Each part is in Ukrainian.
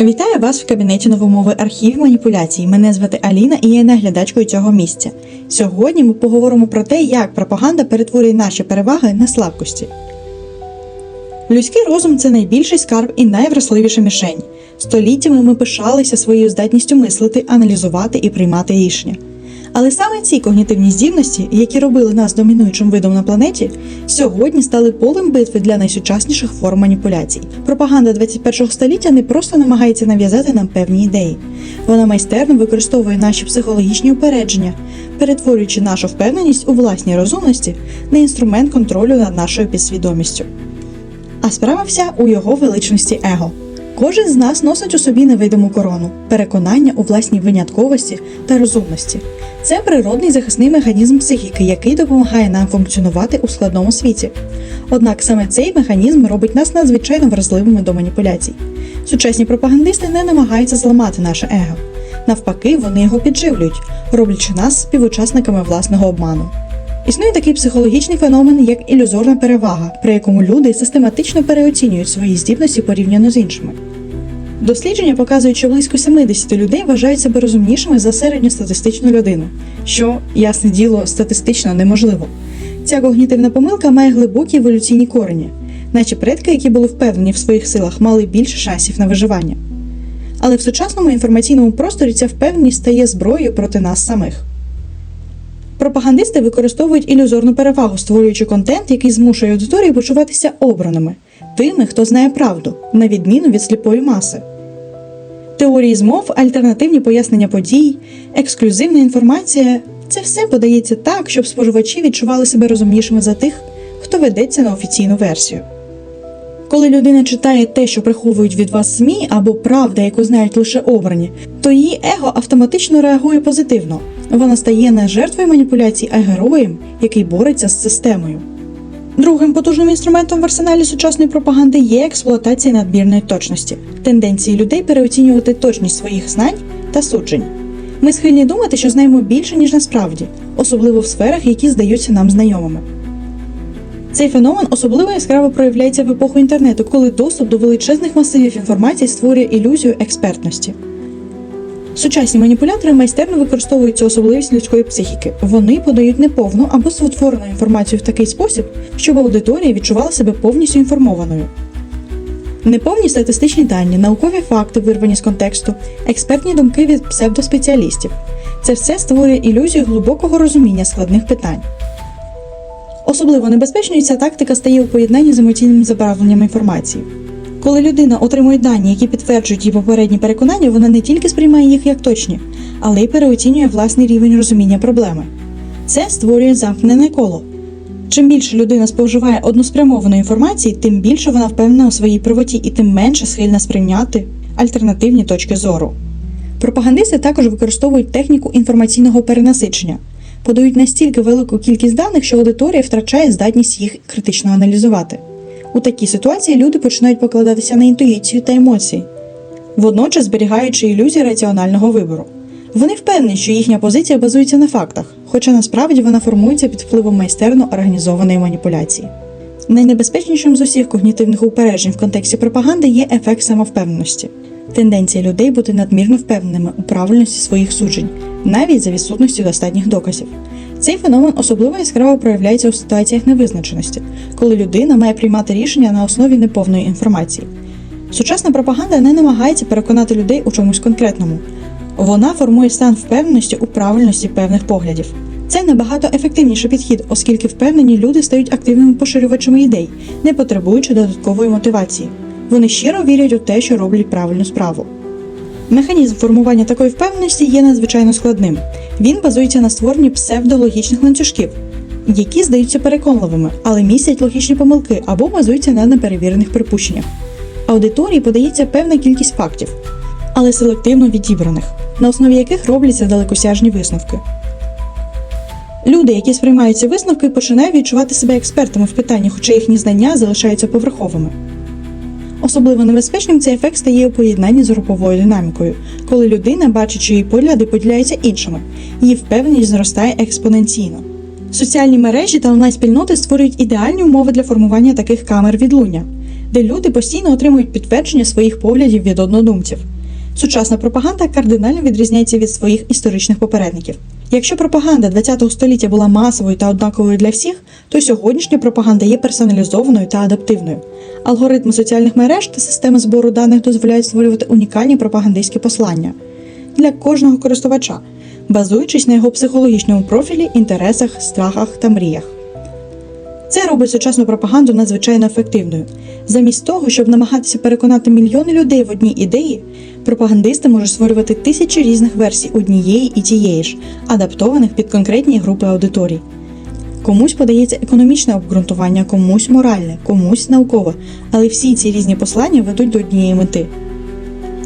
Вітаю вас в кабінеті новомови архів маніпуляцій. Мене звати Аліна і я наглядачкою цього місця. Сьогодні ми поговоримо про те, як пропаганда перетворює наші переваги на слабкості. Людський розум це найбільший скарб і найвразливіша мішень. Століттями ми пишалися своєю здатністю мислити, аналізувати і приймати рішення. Але саме ці когнітивні здібності, які робили нас домінуючим видом на планеті, сьогодні стали полем битви для найсучасніших форм маніпуляцій. Пропаганда 21 століття не просто намагається нав'язати нам певні ідеї, вона майстерно використовує наші психологічні упередження, перетворюючи нашу впевненість у власній розумності на інструмент контролю над нашою підсвідомістю. А справа вся у його величності его. Кожен з нас носить у собі невидиму корону, переконання у власній винятковості та розумності. Це природний захисний механізм психіки, який допомагає нам функціонувати у складному світі. Однак саме цей механізм робить нас надзвичайно вразливими до маніпуляцій. Сучасні пропагандисти не намагаються зламати наше его. Навпаки, вони його підживлюють, роблячи нас співучасниками власного обману. Існує такий психологічний феномен, як ілюзорна перевага, при якому люди систематично переоцінюють свої здібності порівняно з іншими. Дослідження показують, що близько 70 людей вважають себе розумнішими за середньостатистичну людину, що, ясне діло, статистично неможливо. Ця когнітивна помилка має глибокі еволюційні корені. Наші предки, які були впевнені в своїх силах, мали більше шансів на виживання. Але в сучасному інформаційному просторі ця впевненість стає зброєю проти нас самих. Пропагандисти використовують ілюзорну перевагу, створюючи контент, який змушує аудиторію почуватися обраними, тими, хто знає правду, на відміну від сліпої маси. Теорії змов, альтернативні пояснення подій, ексклюзивна інформація це все подається так, щоб споживачі відчували себе розумнішими за тих, хто ведеться на офіційну версію. Коли людина читає те, що приховують від вас СМІ або правда, яку знають лише обрані, то її его автоматично реагує позитивно. Вона стає не жертвою маніпуляцій, а героєм, який бореться з системою. Другим потужним інструментом в арсеналі сучасної пропаганди є експлуатація надмірної точності, тенденції людей переоцінювати точність своїх знань та суджень. Ми схильні думати, що знаємо більше, ніж насправді, особливо в сферах, які здаються нам знайомими. Цей феномен особливо яскраво проявляється в епоху інтернету, коли доступ до величезних масивів інформації створює ілюзію експертності. Сучасні маніпулятори майстерно використовують цю особливість людської психіки. Вони подають неповну або спотворену інформацію в такий спосіб, щоб аудиторія відчувала себе повністю інформованою. Неповні статистичні дані, наукові факти, вирвані з контексту, експертні думки від псевдоспеціалістів це все створює ілюзію глибокого розуміння складних питань. Особливо небезпечною ця тактика стає у поєднанні з емоційним забарвленням інформації. Коли людина отримує дані, які підтверджують її попередні переконання, вона не тільки сприймає їх як точні, але й переоцінює власний рівень розуміння проблеми. Це створює замкнене коло. Чим більше людина споживає односпрямованої інформації, тим більше вона впевнена у своїй правоті і тим менше схильна сприйняти альтернативні точки зору. Пропагандисти також використовують техніку інформаційного перенасичення, подають настільки велику кількість даних, що аудиторія втрачає здатність їх критично аналізувати. У такій ситуації люди починають покладатися на інтуїцію та емоції, водночас зберігаючи ілюзію раціонального вибору. Вони впевнені, що їхня позиція базується на фактах, хоча насправді вона формується під впливом майстерно організованої маніпуляції. Найнебезпечнішим з усіх когнітивних упереджень в контексті пропаганди є ефект самовпевненості, тенденція людей бути надмірно впевненими у правильності своїх суджень, навіть за відсутністю достатніх доказів. Цей феномен особливо яскраво проявляється у ситуаціях невизначеності, коли людина має приймати рішення на основі неповної інформації. Сучасна пропаганда не намагається переконати людей у чомусь конкретному. Вона формує стан впевненості у правильності певних поглядів. Це набагато ефективніший підхід, оскільки впевнені люди стають активними поширювачами ідей, не потребуючи додаткової мотивації. Вони щиро вірять у те, що роблять правильну справу. Механізм формування такої впевненості є надзвичайно складним. Він базується на створенні псевдологічних ланцюжків, які здаються переконливими, але містять логічні помилки або базуються на неперевірених припущеннях. Аудиторії подається певна кількість фактів, але селективно відібраних, на основі яких робляться далекосяжні висновки. Люди, які сприймають ці висновки, починають відчувати себе експертами в питанні, хоча їхні знання залишаються поверховими. Особливо небезпечним цей ефект стає у поєднанні з груповою динамікою, коли людина бачить, її погляди поділяються іншими, її впевненість зростає експоненційно. Соціальні мережі та онлайн-спільноти створюють ідеальні умови для формування таких камер відлуння. де люди постійно отримують підтвердження своїх поглядів від однодумців. Сучасна пропаганда кардинально відрізняється від своїх історичних попередників. Якщо пропаганда ХХ століття була масовою та однаковою для всіх, то сьогоднішня пропаганда є персоналізованою та адаптивною. Алгоритми соціальних мереж та системи збору даних дозволяють створювати унікальні пропагандистські послання для кожного користувача, базуючись на його психологічному профілі, інтересах, страхах та мріях. Це робить сучасну пропаганду надзвичайно ефективною. Замість того, щоб намагатися переконати мільйони людей в одній ідеї, пропагандисти можуть створювати тисячі різних версій однієї і тієї ж, адаптованих під конкретні групи аудиторій. Комусь подається економічне обґрунтування, комусь моральне, комусь наукове, але всі ці різні послання ведуть до однієї мети.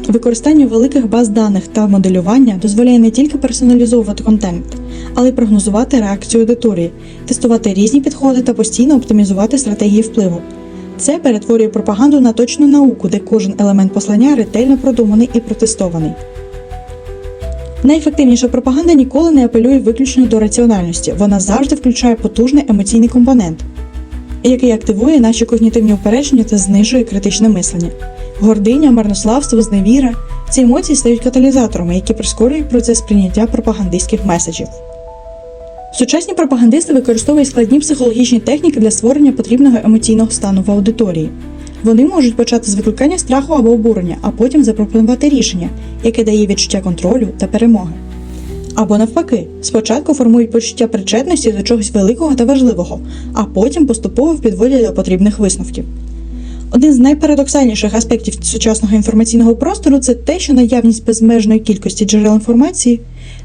Використання великих баз даних та моделювання дозволяє не тільки персоналізовувати контент, але й прогнозувати реакцію аудиторії, тестувати різні підходи та постійно оптимізувати стратегії впливу. Це перетворює пропаганду на точну науку, де кожен елемент послання ретельно продуманий і протестований. Найефективніша пропаганда ніколи не апелює виключно до раціональності, вона завжди включає потужний емоційний компонент, який активує наші когнітивні упередження та знижує критичне мислення. Гординя, марнославство, зневіра ці емоції стають каталізаторами, які прискорюють процес прийняття пропагандистських меседжів. Сучасні пропагандисти використовують складні психологічні техніки для створення потрібного емоційного стану в аудиторії. Вони можуть почати з викликання страху або обурення, а потім запропонувати рішення, яке дає відчуття контролю та перемоги. Або навпаки, спочатку формують почуття причетності до чогось великого та важливого, а потім поступово підводять до потрібних висновків. Один з найпарадоксальніших аспектів сучасного інформаційного простору це те, що наявність безмежної кількості джерел інформації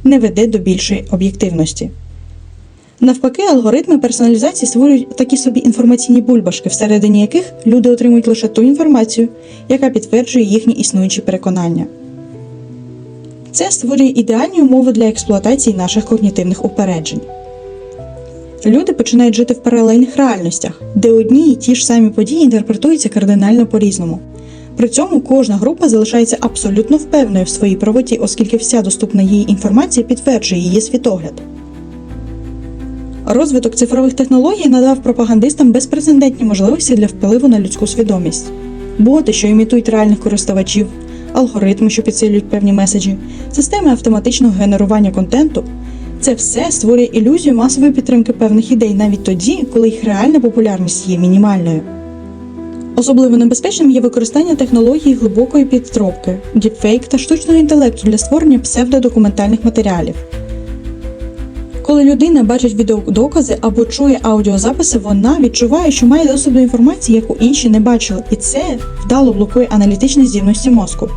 не веде до більшої об'єктивності. Навпаки, алгоритми персоналізації створюють такі собі інформаційні бульбашки, всередині яких люди отримують лише ту інформацію, яка підтверджує їхні існуючі переконання. Це створює ідеальні умови для експлуатації наших когнітивних упереджень. Люди починають жити в паралельних реальностях, де одні і ті ж самі події інтерпретуються кардинально по-різному. При цьому кожна група залишається абсолютно впевненою в своїй правоті, оскільки вся доступна їй інформація підтверджує її світогляд. Розвиток цифрових технологій надав пропагандистам безпрецедентні можливості для впливу на людську свідомість. Боти, що імітують реальних користувачів, алгоритми, що підсилюють певні меседжі, системи автоматичного генерування контенту це все створює ілюзію масової підтримки певних ідей навіть тоді, коли їх реальна популярність є мінімальною. Особливо небезпечним є використання технологій глибокої підробки, діпфейк та штучного інтелекту для створення псевдодокументальних матеріалів. Коли людина бачить відеодокази або чує аудіозаписи, вона відчуває, що має доступ до інформації, яку інші не бачили, і це вдало блокує аналітичні здібності мозку.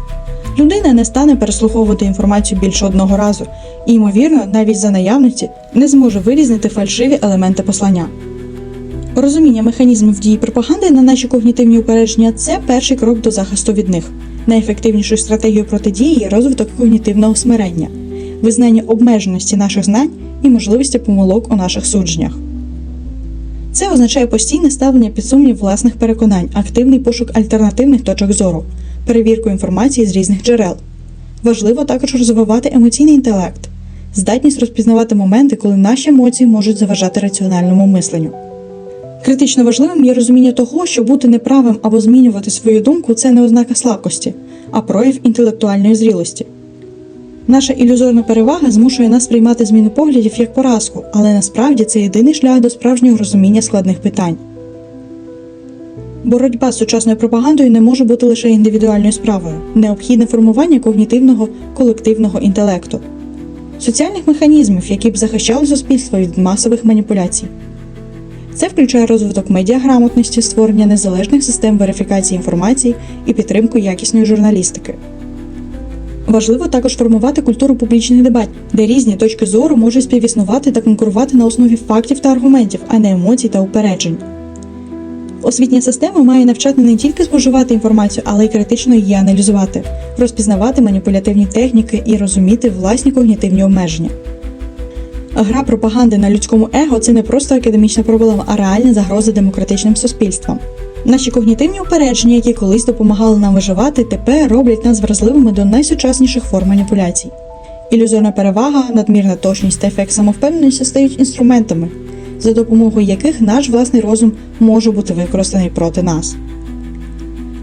Людина не стане переслуховувати інформацію більше одного разу і, ймовірно, навіть за наявності не зможе вирізнити фальшиві елементи послання. Розуміння механізмів дії пропаганди на наші когнітивні упередження це перший крок до захисту від них. Найефективнішою стратегією протидії є розвиток когнітивного смирення, визнання обмеженості наших знань і можливості помилок у наших судженнях. Це означає постійне ставлення під сумнів власних переконань, активний пошук альтернативних точок зору, перевірку інформації з різних джерел. Важливо також розвивати емоційний інтелект, здатність розпізнавати моменти, коли наші емоції можуть заважати раціональному мисленню. Критично важливим є розуміння того, що бути неправим або змінювати свою думку це не ознака слабкості, а прояв інтелектуальної зрілості. Наша ілюзорна перевага змушує нас приймати зміну поглядів як поразку, але насправді це єдиний шлях до справжнього розуміння складних питань. Боротьба з сучасною пропагандою не може бути лише індивідуальною справою, необхідне формування когнітивного колективного інтелекту, соціальних механізмів, які б захищали суспільство від масових маніпуляцій. Це включає розвиток медіаграмотності, створення незалежних систем верифікації інформації і підтримку якісної журналістики. Важливо також формувати культуру публічних дебатів, де різні точки зору можуть співіснувати та конкурувати на основі фактів та аргументів, а не емоцій та упереджень. Освітня система має навчати не тільки споживати інформацію, але й критично її аналізувати, розпізнавати маніпулятивні техніки і розуміти власні когнітивні обмеження. Гра пропаганди на людському его це не просто академічна проблема, а реальна загроза демократичним суспільствам. Наші когнітивні упередження, які колись допомагали нам виживати, тепер роблять нас вразливими до найсучасніших форм маніпуляцій. Ілюзорна перевага, надмірна точність та ефект самовпевненості стають інструментами, за допомогою яких наш власний розум може бути використаний проти нас.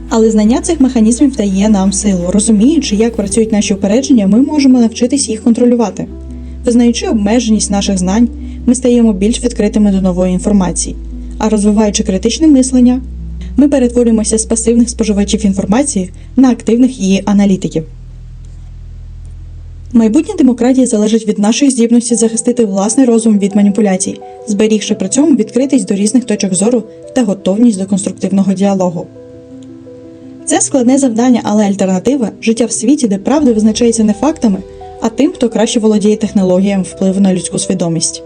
Але знання цих механізмів дає нам силу. Розуміючи, як працюють наші упередження, ми можемо навчитись їх контролювати. Визнаючи обмеженість наших знань, ми стаємо більш відкритими до нової інформації. А розвиваючи критичне мислення, ми перетворюємося з пасивних споживачів інформації на активних її аналітиків. Майбутнє демократії залежить від нашої здібності захистити власний розум від маніпуляцій, зберігши при цьому відкритість до різних точок зору та готовність до конструктивного діалогу. Це складне завдання, але альтернатива життя в світі, де правда визначається не фактами, а тим, хто краще володіє технологіями впливу на людську свідомість.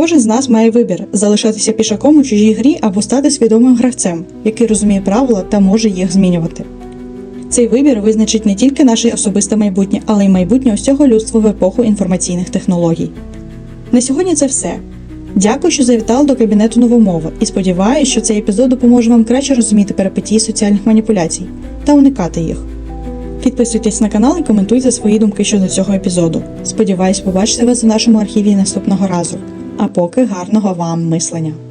Кожен з нас має вибір залишатися пішаком у чужій грі або стати свідомим гравцем, який розуміє правила та може їх змінювати. Цей вибір визначить не тільки наше особисте майбутнє, але й майбутнє усього людства в епоху інформаційних технологій. На сьогодні це все. Дякую, що завітали до кабінету новомови, і сподіваюся, що цей епізод допоможе вам краще розуміти перипетії соціальних маніпуляцій та уникати їх. Підписуйтесь на канал і коментуйте свої думки щодо цього епізоду. Сподіваюсь побачити вас у нашому архіві наступного разу. А поки гарного вам мислення!